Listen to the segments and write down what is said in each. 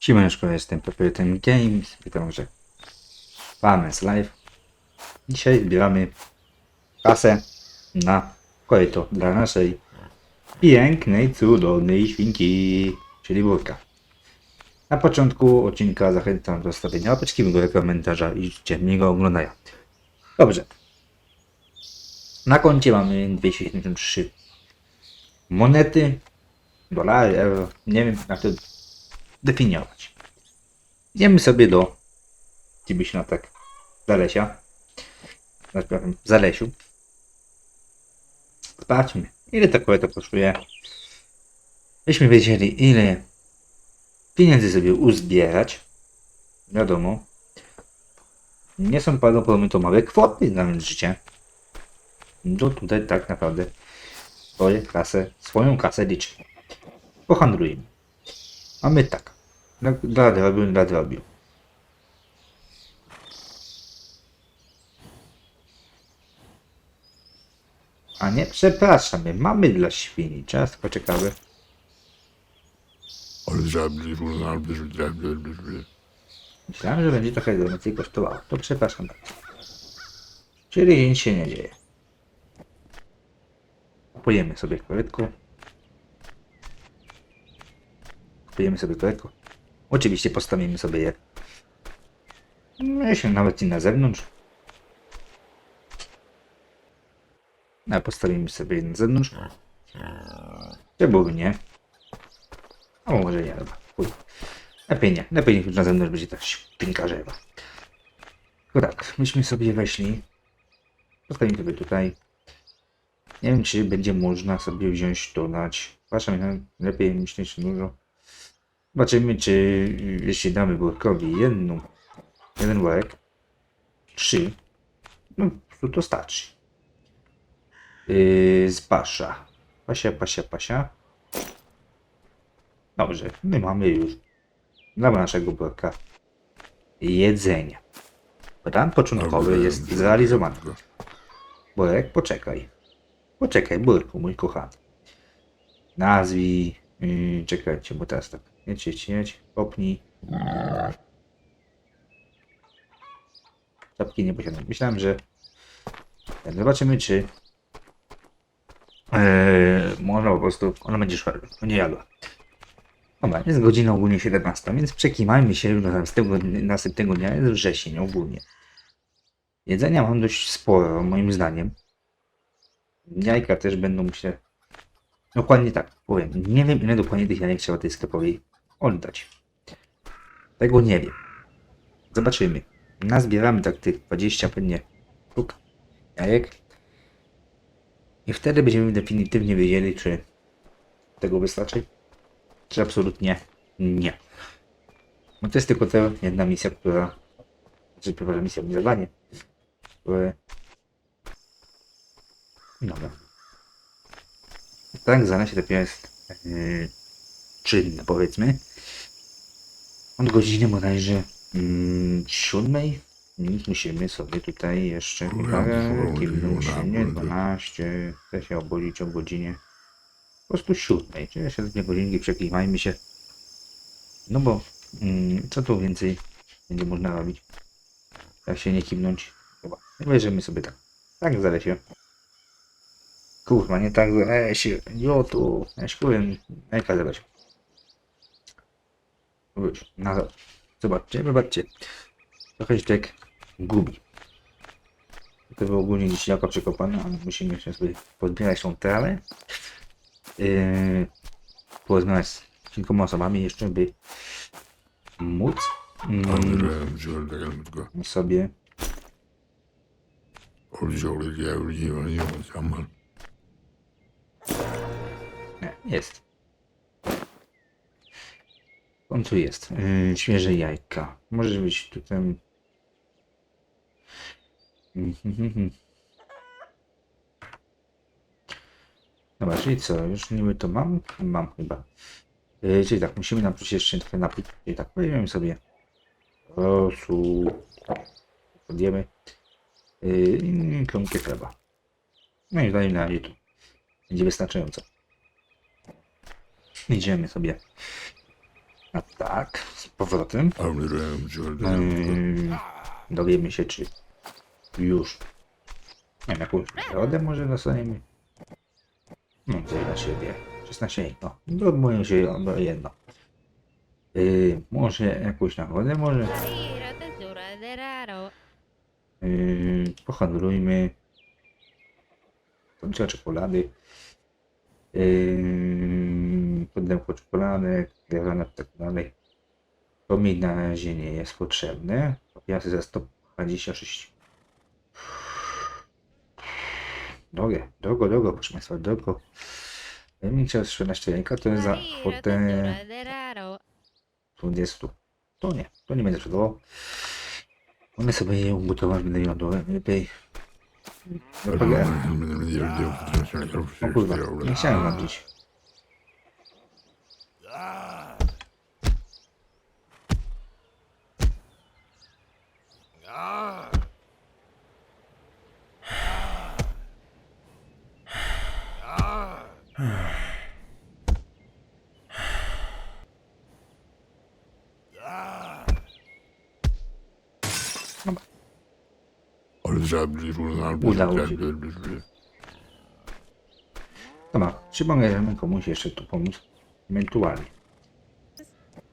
Siemaneczko, jestem Pepperton Games. Witam, że Farmers Live. Dzisiaj zbieramy kasę na koryto dla naszej pięknej, cudownej świnki, czyli burka. Na początku odcinka zachęcam do zostawienia łapeczki, miłego komentarza i życzę miłego oglądania. Dobrze. Na koncie mamy 273 monety, dolary, euro, nie wiem jak to definiować. Idziemy sobie do Cibyśna tak Zalesia. Znaczy, powiem, Zalesiu. Sprawdźmy, ile to koło to kosztuje. Byśmy wiedzieli, ile pieniędzy sobie uzbierać. Wiadomo. Nie są prawdopodobnie to małe kwoty na życie. No tutaj tak naprawdę swoje kasę, swoją kasę liczy. Pohandlujemy. Mamy tak. Dla drobiu. A nie, przepraszamy, mamy dla świni. Czas poczekamy. Myślałem, że będzie trochę więcej kosztowało. To przepraszam bardzo. Czyli nic się nie dzieje. Kupujemy sobie korytko. Kupujemy sobie korytko. Oczywiście postawimy sobie je. Myślę nawet i na zewnątrz. A postawimy sobie je na zewnątrz. Czemu nie? A może nie, dobra. Chuj. Lepiej nie. Lepiej niech na zewnątrz będzie tak pinkarzewa. Tylko tak, myśmy sobie weszli. Postawimy sobie tutaj. Nie wiem, czy będzie można sobie wziąć dodać. Patrzmy, lepiej myślę, czy dużo. Zobaczymy, czy jeśli damy Burkowi jedną, jeden worek, trzy, no to, to starczy. Yy, z pasza. Pasia, pasia, pasia. Dobrze, my mamy już dla naszego Burka jedzenie. Plan początkowy jest zrealizowany. Burek, poczekaj. Poczekaj, Burku, mój kochany. Nazwij. Yy, czekajcie, bo teraz tak. Jedź, jedź, jedź. Popnij. Czapki nie posiadam. Myślałem, że. Tak, Zobaczymy, czy. Eee, można po prostu. Ona będzie szła. Nie jadła. Dobra, jest godzina ogólnie 17, więc przekimajmy się do następnego, następnego dnia. Jest wrzesień ogólnie. Jedzenia mam dość sporo, moim zdaniem. Jajka też będą, myślę. Dokładnie tak, powiem. Nie wiem, ile dokładnie tych jajek trzeba tej sklepowej oddać. Tego nie wiem. Zobaczymy. Nazbieramy tak tych 20 pewnie sztuk jajek. I wtedy będziemy definitywnie wiedzieli, czy tego wystarczy, czy absolutnie nie. No to jest tylko ta jedna misja, która... Znaczy, przepraszam, misja, zadanie, które... Dobra. Tak, zaraz się dopiero jest yy, czynne, powiedzmy. Od godziny bodajże mm, siódmej. Więc musimy sobie tutaj jeszcze chyba nie 12. Chcę się obudzić o godzinie po prostu siódmej. Czyli jeszcze dwie godzinki przeklimajmy się. No bo mm, co tu więcej będzie można robić? Jak się nie kiwnąć? Chyba. Wejrzymy sobie tak. Tak zalesie. Kurwa, nie tak zalesie. Jo tu. Ja się powiem. Jaka zalesie. Już, na. Zobaczcie, zobaczcie. Trochę się tak gubi. To było ogólnie jaka przekopane, ale musimy jeszcze sobie pozbierać tą trawę. Yy, porozmawiać z kilkoma osobami jeszcze, by móc mm, sobie Nie, jest. W końcu jest. Yy, świeże jajka. Może być tutaj. Dobra, czyli co? Już niby to mam? Mam chyba. Yy, czyli tak, musimy nam przecież jeszcze trochę napić. Czyli tak, weźmiemy sobie rosu. Podjemy. Yy, kromkę chleba. No i dalej na razie tu. Będzie wystarczająco. Idziemy sobie A tak, z powrotem. Yy, dowiemy się, czy już. Nie wiem, jakąś nagrodę może dostaniemy. No, coś dla siebie. 16, no. Odmówię się o jedno. Yy, może jakąś nagrodę, może. Yy, pohandlujmy. Policja czekolady. Yy, czekoladek, granak, tak dalej. To mi na razie nie jest potrzebne. Papierosy za 126. Drogie, drogo, drogo, proszę Państwa, drogo. Tajemnicza sprzedaż ręka to jest za kwotę tesura de raro. 20. To nie, to nie będę sprzedawał. One sobie je ugotować, będę ją do lepiej. O kurwa, nie chciałem wam dziś. Udało się. Dobra, czy mogę komuś jeszcze tu pomóc? Ewentualnie.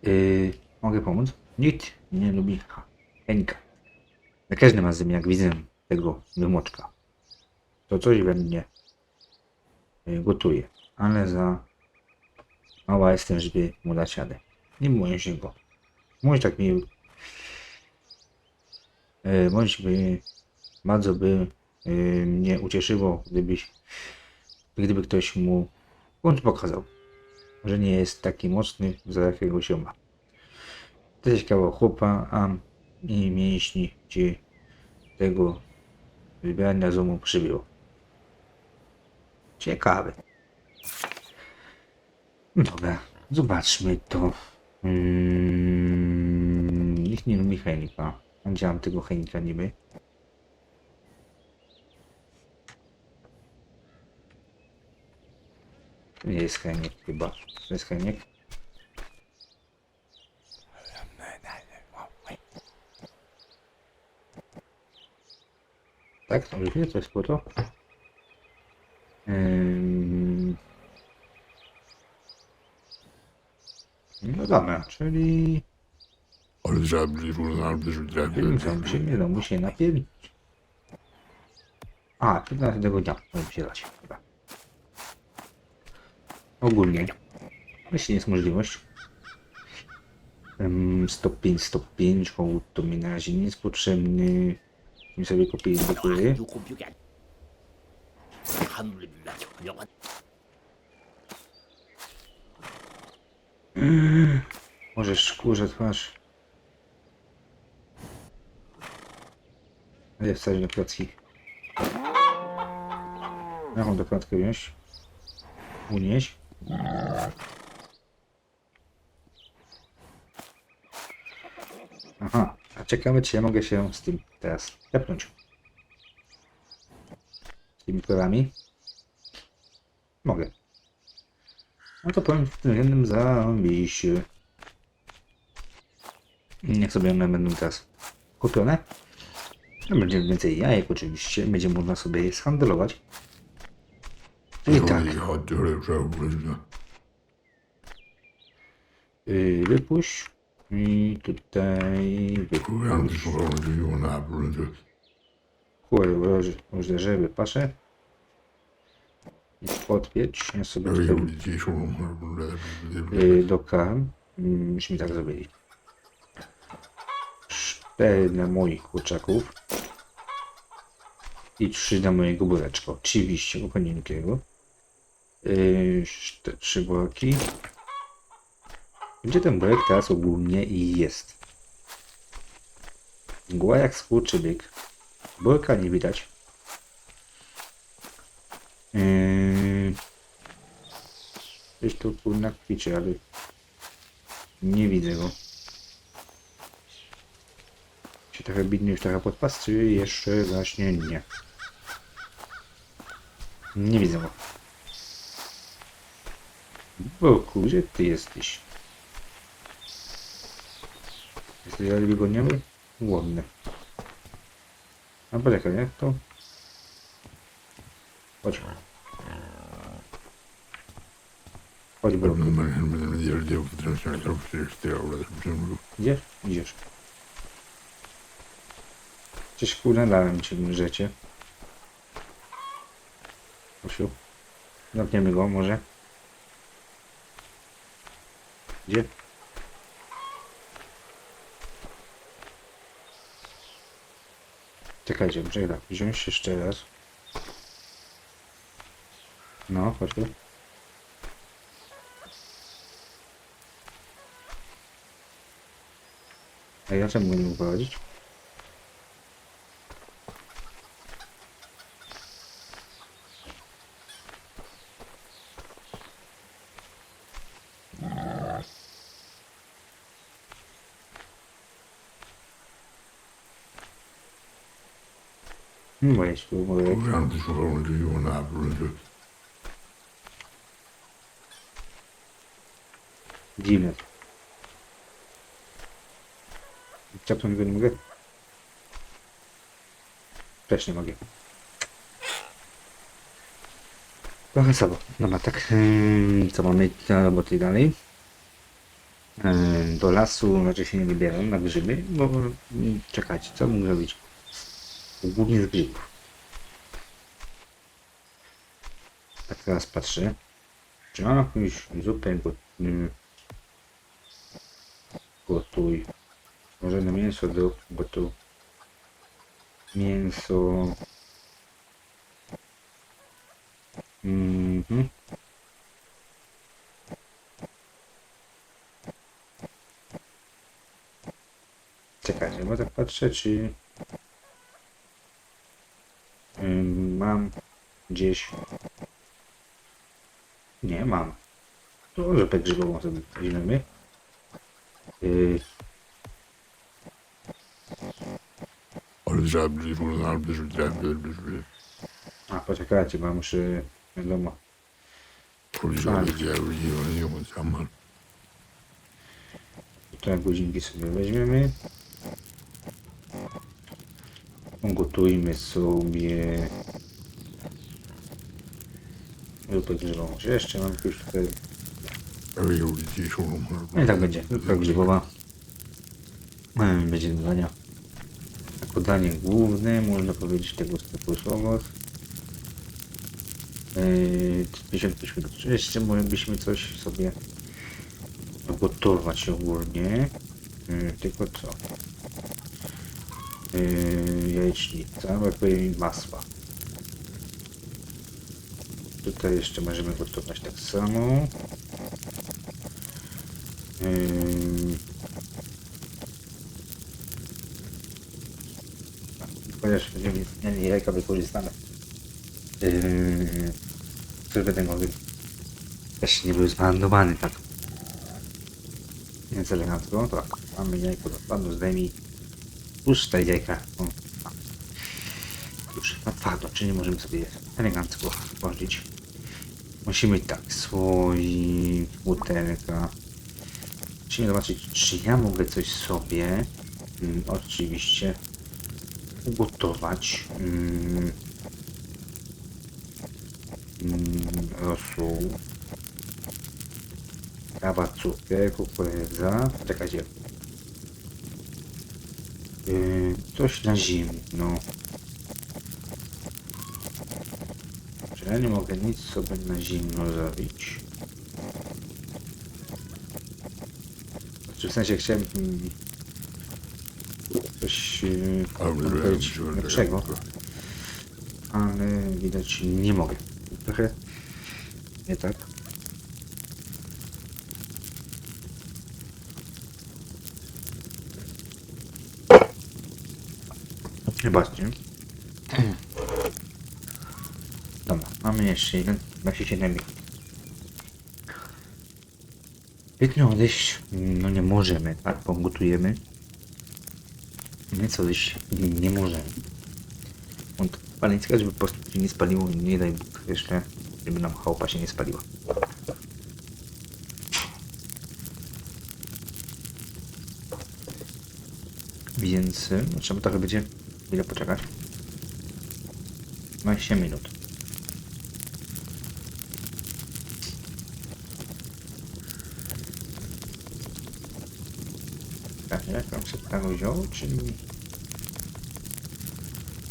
Yy, mogę pomóc? Nikt nie lubi Henka. Za każdym razem jak widzę tego wymoczka, to coś we mnie yy, gotuje. Ale za mała jestem, żeby mu dać radę. Nie boję się go. Może tak mi... Yy, bądź by... Bardzo by yy, mnie ucieszyło, gdybyś gdyby ktoś mu bądź pokazał, że nie jest taki mocny, za jakiego się ma. To jest kawał chłopa, a i mięśni ci tego wybrania zomu przybyło. Ciekawe. Dobra, zobaczmy to. Mm, nikt nie lubi Henika. A Gdzie mam tego Henika niby? Nie jest Heniek chyba. To jest Heniek. Tak, to już to jest po to. Ym... No dobra, czyli film tam się nie da, się napięć. A, 15 dnia się dać. Ogólnie. Jeśli jest możliwość. Um, stop 5, hołd to mi na razie nie jest potrzebny. Mi sobie kupię do góry. Mm, może skórze twarz. Nie wstać do klatki. Jaką do klatkę wziąć? Unieść. Aha, a ciekawe czy ja mogę się z tym teraz tepnąć. Z tymi pływami? Mogę. No to powiem w tym względem zarobiście. Niech sobie one będą teraz kupione. Będzie więcej jajek oczywiście. Będzie można sobie je. I tak, yy, wypuść. I tutaj wypuść. Kurde, różne żeby paszę. I podpieć. Ja sobie yy, do karm. Mm, Myśmy tak zrobili. Cztery dla moich kurczaków. I trzy dla mojego bureczka. Oczywiście upewnienkiego. Yy, te trzy buraki. Gdzie ten burek teraz ogólnie jest? Mgła jak skurczybyk. Burka nie widać. Yy, tu kurna kwiczy, ale nie widzę go. Się trochę bidny już trochę podpas, jeszcze właśnie nie? Nie widzę go. Boku, gdzie ty jesteś? Jesteś ale wygodniały? Głodny. A poczekaj, jak to? Chodź. Chodź, bro. Idziesz? Idziesz. Przecież kurde dałem ci rzecie. Osiu. Zamkniemy go może. Gdzie? Czekajcie, muszę tak wziąć jeszcze raz. No, chodź tu. A ja czemu nie mógł prowadzić? Bo jest tu mogę... Dziwne. Ciapnąć go nie mogę? Też nie mogę. Trochę słabo. Dobra, tak. Co mamy do roboty dalej? Do lasu raczej się nie wybieram na grzyby, bo czekajcie, co mógł zrobić? Głównie z grzybów. Teraz patrzę. Czy mam jakąś zupę ym, gotuj? Może na mięso do gotuj. Mięso. Mhm. Czekajcie, bo tak patrzę, czy Ym, mam gdzieś. Nie mam. To rzepę grzybową sobie weźmiemy. Yy, a poczekajcie, bo ja muszę. Wiadomo. Te godzinki sobie weźmiemy. Gotujmy sobie. Grzybową. Jeszcze mam jakieś tutaj. No i tak będzie. Zupa grzybowa. Em, Będzie dania. Jako danie główne, można powiedzieć tego sklepu słowo. Yy, 55 minut. Czy Jeszcze moglibyśmy coś sobie gotować ogólnie. Yy, tylko co? Yy, jajecznica, brakuje mi masła. Tutaj jeszcze możemy gotować tak samo. Chociaż będziemy mieli jajka wykorzystane. Żeby ten mogły też nie był zmarnowany tak. Więc elegancko, tak. Mamy jajko do panu, zdejmij. Puszczaj jajka. O. Już na twardo, czyli możemy sobie elegancko włożyć. Musimy tak, słoik, butelka. Musimy zobaczyć, czy ja mogę coś sobie mm, oczywiście ugotować. Mm, mm, rosół. Kawa, cukier, kukurydza. Czekajcie. Yy, coś na zimno. Czy ja nie mogę nic sobie na zimno zrobić? Czy w sensie chciałem mm, coś yy, powiedzieć lepszego, ale widać nie mogę. Trochę nie tak. Wybaczcie. Dobra, jeszcze jeden, 27 minut. Pięknie odejść, no nie możemy, tak, bo gotujemy. Nic odejść nie możemy. Od palenicka, żeby po prostu się nie spaliło, nie daj Bóg jeszcze, żeby nam chałupa się nie spaliła. Więc y, no, trzeba trochę będzie chwilę poczekać. 20 minut. Tak, jak tam sobie tego wziął, czyli...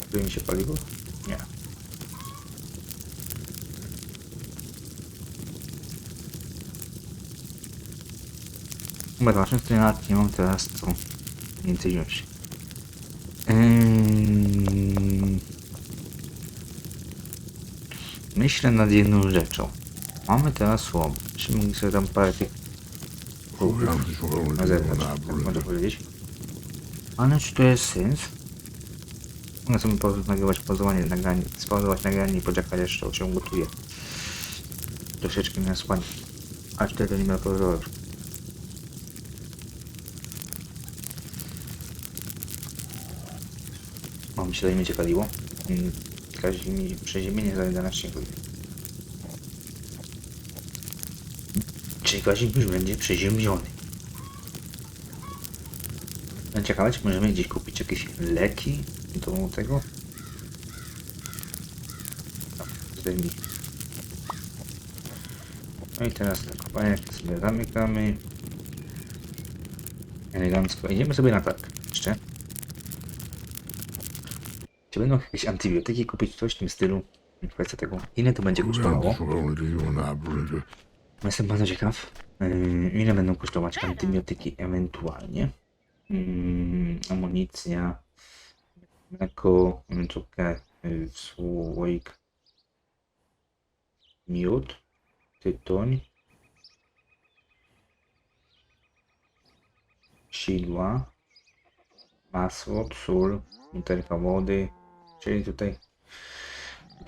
Który mi się paliwo? Nie. Chyba zobaczmy, który lat nie mam teraz co więcej wziąć. Myślę nad jedną rzeczą. Mamy teraz słom. Czy mógł sobie tam parę tych na zewnątrz, tak można powiedzieć. Ale czy to jest sens? Mogę sobie nagrywać pozowanie, nagranie, spauzować nagranie i poczekać aż to się gotuje. Troszeczkę mnie spanie. A czy to nie ma pozoru? Mam się tutaj będzie paliło. Mm, Kazi- Przeziemienie za 11 godzin. Czy Kazimierz będzie przeziębiony? No ciekawe, czy możemy gdzieś kupić jakieś leki do tego? No, zdejmij. No i teraz tak, bajek sobie zamykamy. Elegancko. Idziemy sobie na targ. Jeszcze. Czy będą jakieś antybiotyki kupić, coś w tym stylu? Kwestia tego, ile to będzie kosztowało. Jestem bardzo ciekaw, yy, ile będą kosztować antybiotyki ewentualnie. Yy, amunicja, mleko, cukier, yy, słoik, miód, tytoń, sidła, masło, sól, butelka wody, czyli tutaj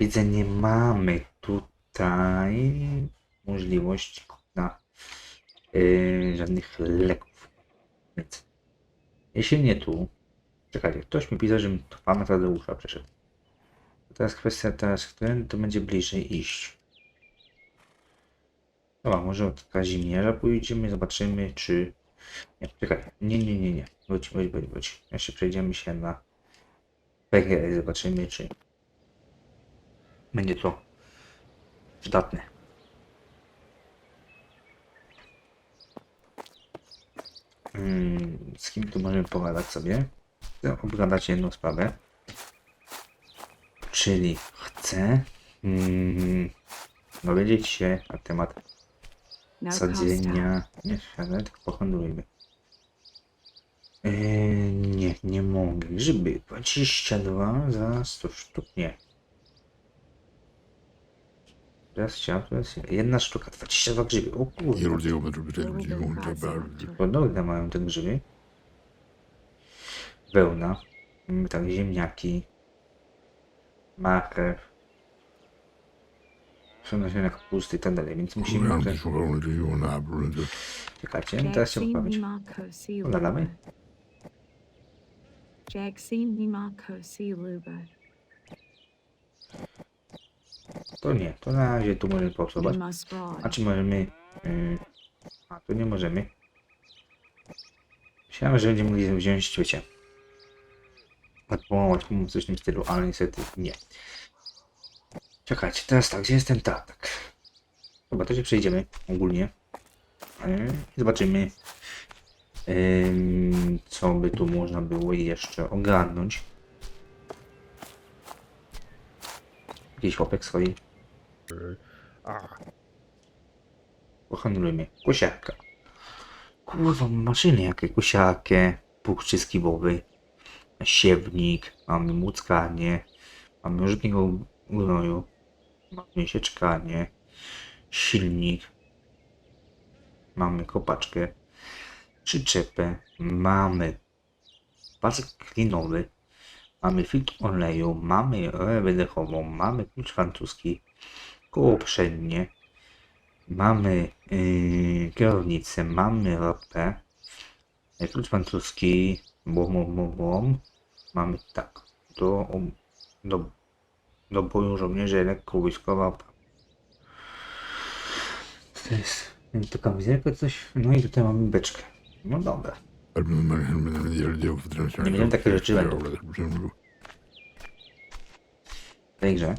widzę nie mamy tutaj możliwości na yy, żadnych leków. Więc jeśli nie tu, czekajcie, ktoś mi pisał, żebym pana Tadeusza przeszedł. Teraz kwestia teraz, który to będzie bliżej iść. Dobra, może od Kazimierza pójdziemy, zobaczymy czy... Nie, czekaj, nie, nie, nie, nie, wróć, wróć, wróć, wróć. Jeszcze przejdziemy się na PGE, zobaczymy czy będzie to przydatne. Mm, z kim tu możemy pogadać sobie? Chcę obgadać jedną sprawę. Czyli chcę mm, dowiedzieć się na temat sadzenia. Nie siadę, tylko pohandlujmy. Yy, nie, nie mogę. Grzyby 22 za 100 sztuk. Nie. Teraz chciałem, teraz jedna sztuka 22 grzyby. O kurde. Podobne mają te grzyby. Wełna. Tak ziemniaki. Marchew. Są nasiona kapusty i tak dalej, więc musimy... Te... Czekajcie, teraz się poprawić. Pogadamy? Jackson Nimako Siluba. To nie, to na razie tu możemy must A czy możemy... Yy... A, tu nie możemy. Myślałem, że będziemy mogli wziąć, wiecie... Odwołać pomóc coś w tym stylu, ale niestety nie. Czekajcie, teraz tak, gdzie jest ten tartak? Chyba to się przejdziemy ogólnie. Yy, zobaczymy, ym, co by tu można było jeszcze ogarnąć. Jakiś chłopek stoi. Pohandlujmy. Kosiarka. Kurwa, maszyny jakie kosiarkę. Pług czyskiwowy. Siewnik. Mamy muckanie. Mamy użytnik gnoju. Mamy sieczkanie. Silnik. Mamy kopaczkę. Przyczepę. Mamy pas klinowy. Mamy filtr oleju. Mamy rurę wydechową. Mamy klucz francuski. Koło przednie. Mamy yy, kierownicę. Mamy ropę. Klucz francuski. Bom, bom, bom. Mamy tak. Do, do, do boju żołnierzy lekko wojskowa. To jest to kamizelka coś. No i tutaj mamy beczkę. No dobra. Nie wiem, takie rzeczy będą. w tej grze.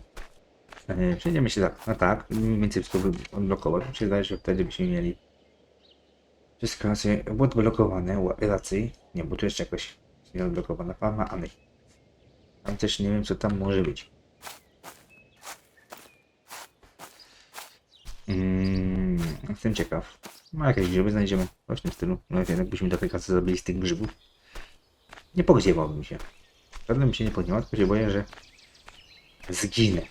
E, Przejdziemy się tak, no tak, mniej więcej wy- odblokować. Mi się wydaje, że wtedy byśmy mieli wszystko raczej odblokowane, raczej. Nie, bo tu jeszcze jakoś nie odblokowana farma, ale tam też nie wiem, co tam może być. Mm, jestem ciekaw. No jakieś grzyby znajdziemy właśnie w stylu. No wiem, jakbyśmy trochę kasy zrobili z tych grzybów. Nie pogdziewałbym się. Bym się nie podniosł, tylko się boję, że zginę.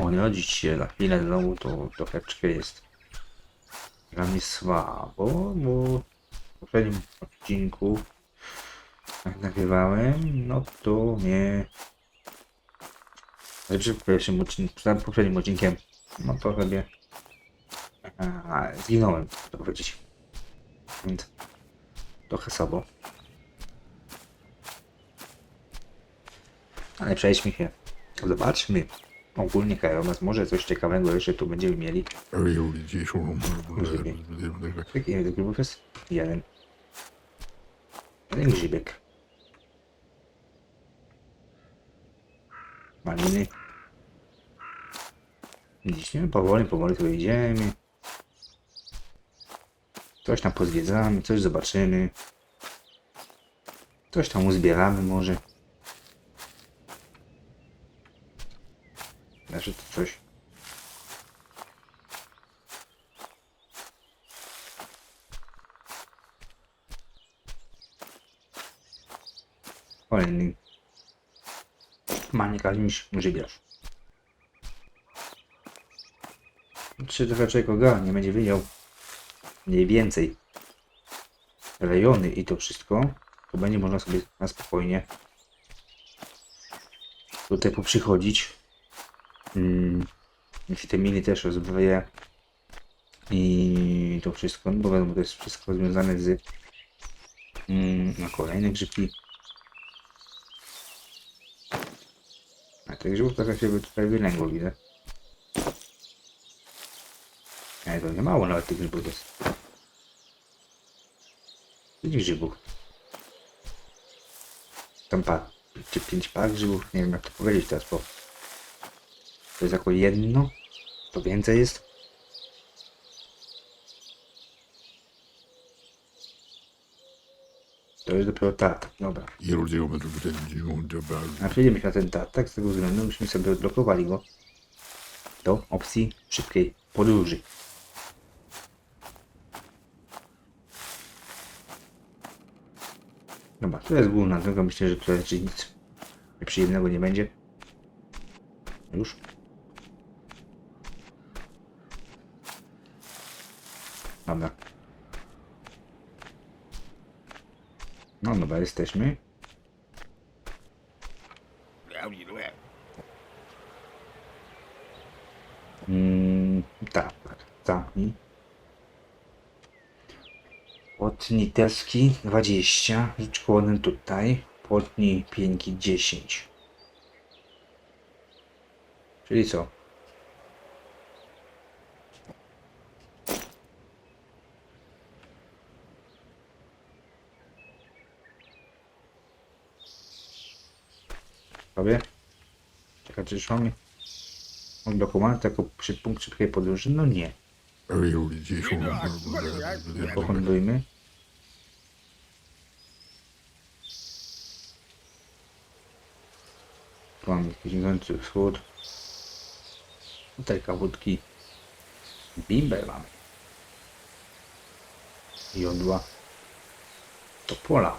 O, nie rodzić się na chwilę znowu, to troszeczkę jest dla mnie słabo, bo w poprzednim odcinku jak nagrywałem, no to nie ale przy pierwszym odcinku, przed poprzednim odcinkiem, no to sobie zginąłem, to powiedzieć. Więc trochę słabo. Ale przejdźmy się. Zobaczmy. Ogólnie Kajomas, może coś ciekawego jeszcze tu będziemy mieli. Tak, ile grybów jest? Jeden. Jeden grzybek. Maliny. Widzicie? Powoli, powoli tu idziemy. Coś tam pozwiedzamy, coś zobaczymy. Coś tam uzbieramy może. Znaczy to coś. Kolejny. Manika niż grzybiarz. Czy trochę człowiek ogarnie, będzie wiedział mniej więcej rejony i to wszystko, to będzie można sobie na spokojnie tutaj poprzychodzić. Mm, jeśli te miny też rozbroję i to wszystko, no bo wiadomo, to jest wszystko związane z mm, na kolejne grzybki. A tych grzybów trochę się by tutaj wylęgło, widzę. Ale to nie mało nawet tych grzybów jest. Tych grzybów. Tam par, czy pięć par grzybów, nie wiem jak to powiedzieć teraz, bo to jest jako jedno, to więcej jest. To jest dopiero tartak, dobra. A przejdziemy się na ten tartak z tego względu, myśmy sobie odblokowali go do opcji szybkiej podróży. Dobra, to jest główna droga, myślę, że tutaj raczej nic przyjemnego nie będzie. Już. Dobra. No dobra, jesteśmy. Mm, tak, tak, zamknij. Płotni deski 20, rzuć kłonem tutaj. Płotni pięki 10. Czyli co? Sobie? Czekaj, czy już mamy to jako przy punkt szybkiej podróży? No nie. Pohandlujmy. Tu mamy jakiś ginący wschód. Tutaj kawutki. Bimber mamy. Jodła. To pola.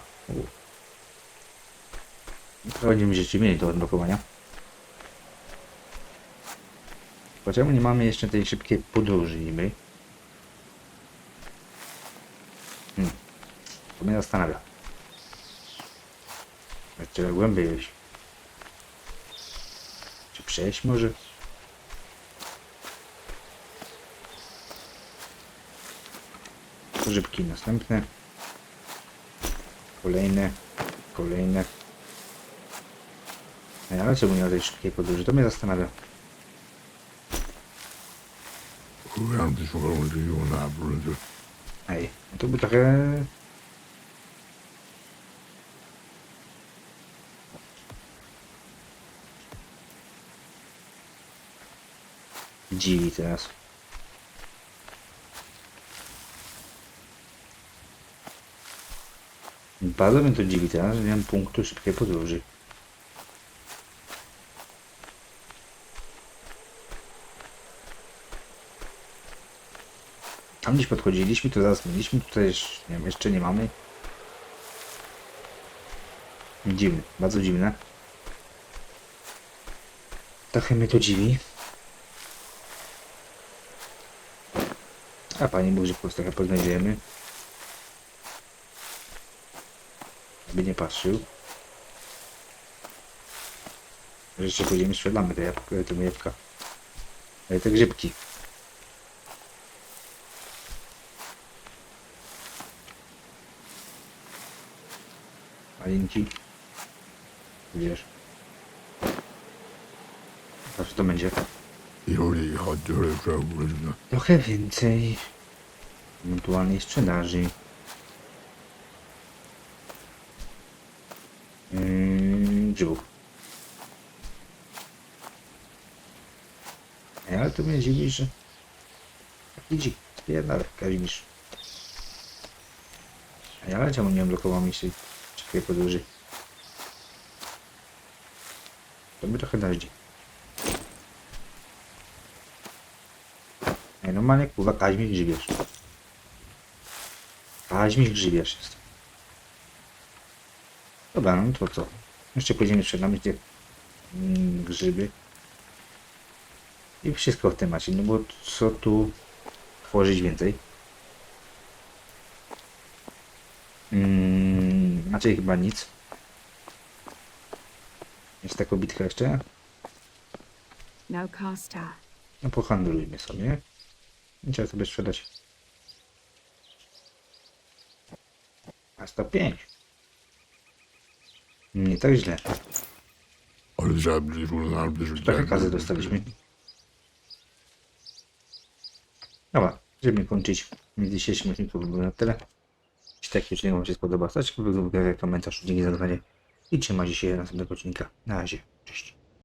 Trochę będziemy rzeczy mieli do odblokowania. Dlaczego nie mamy jeszcze tej szybkiej podróży niby? Hmm. To mnie zastanawia. Trzeba głębiej wejść. Czy przejść może? Grzybki następne. Kolejne. Kolejne. Ej, ale czemu nie ma tej szybkiej podróży? To mnie zastanawia. Proviamo di sopravvivere io a Napoli. Aí, então muito bem. Jesus. Bardzo bym to dziwił, teraz miałem punktów szybkiej podróży. Tam gdzieś podchodziliśmy, to zaraz mieliśmy, tutaj już, nie wiem, jeszcze nie mamy. Dziwne, bardzo dziwne. Trochę mnie to dziwi. A Panie Bóg, po prostu trochę poznajdziemy. By nie patrzył. Jeszcze pójdziemy sprzedamy te jabłka, te jabłka. Te grzybki. Malinki. Wiesz. A co to będzie? Trochę więcej ewentualnej sprzedaży. Yy, grzybów. Ej, ale to że taki dzik, spierdala Kazimierz. Ej, ale czemu nie odblokował mi się szybkiej podróży? To by trochę daździ. Ej, normalnie kurwa Kaźmierz Grzybierz. Kaźmierz Grzybierz jest. Dobra, no to co? Jeszcze pójdziemy sprzedamy te mm, grzyby. I wszystko w temacie, no bo co tu tworzyć więcej? Mm, raczej chyba nic. Jest taka bitka jeszcze? No Costa. No pohandlujmy sobie. I trzeba sobie sprzedać. A 105. Nie tak źle. Trochę kasy dostaliśmy. Dobra, żeby kończyć dzisiejszy odcinek to by było na tyle. Jeśli taki odcinek Wam się spodoba, stać komentarz, dzięki za oglądanie i trzymajcie się następnego odcinka. Na razie, cześć.